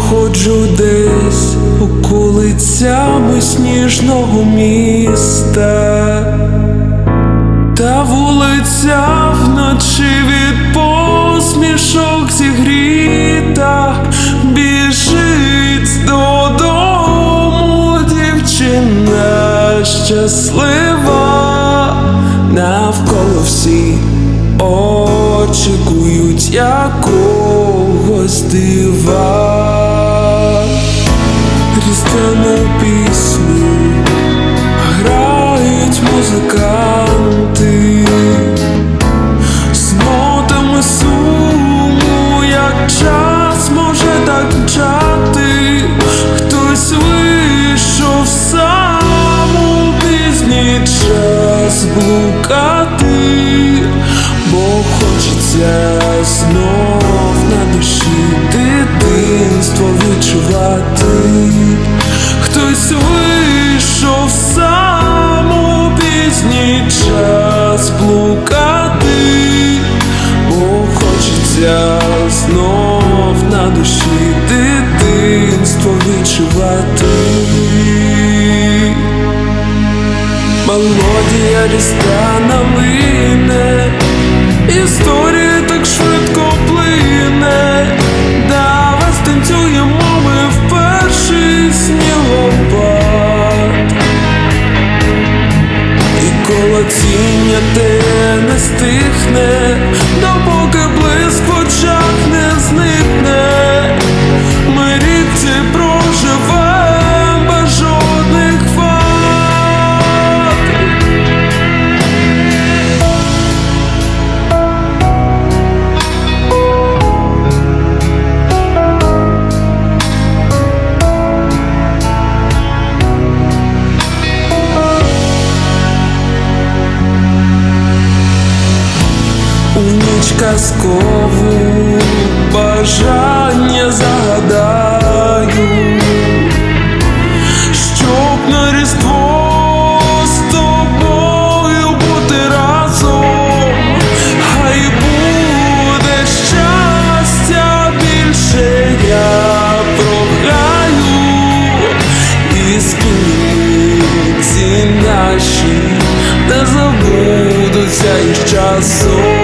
Ходжу десь околицями сніжного міста, та вулиця вночі від посмішок зігріта, біжить додому дівчина щаслива, навколо всі очікують якогось дива. Різдвяну пісню грають музиканти з нотами суму, як час може так мчати, хтось вийшов сам у пізній час блукати, бо хочеться знов на душі дитинство відчувати. Вийшов сам у пізній час блукати, бо хочеться знов на душі дитинство відчувати. Мелодія різдвяна лине, історія так швидко плине, давай станцюємо ми І те не стихне, допоки блиск в очах не зникне. Казкову бажання загадаю, щоб на різдво з тобою бути разом, хай буде щастя більше я програю. І спільниці наші не забудуться із часом.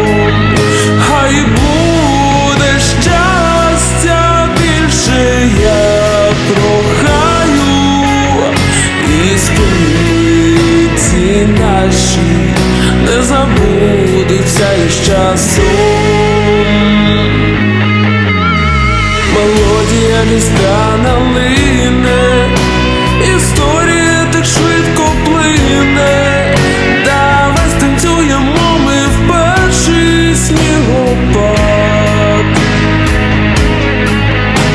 Не забудуться із часом. Мелодія різдвяна лине, історія так швидко плине, давай станцюємо ми в перший снігопад.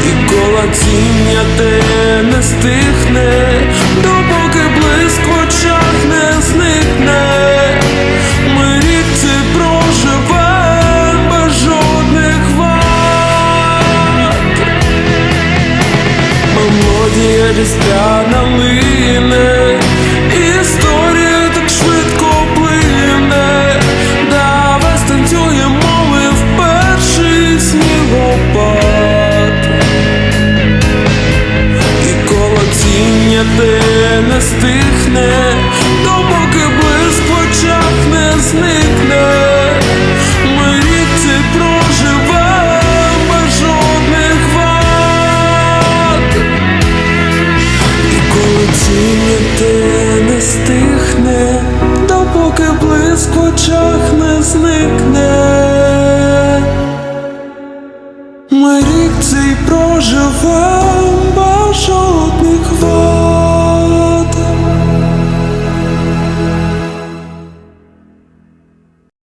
І колоціння те не стихне, Мелодія різдвяна лине, допоки блиск не зникне.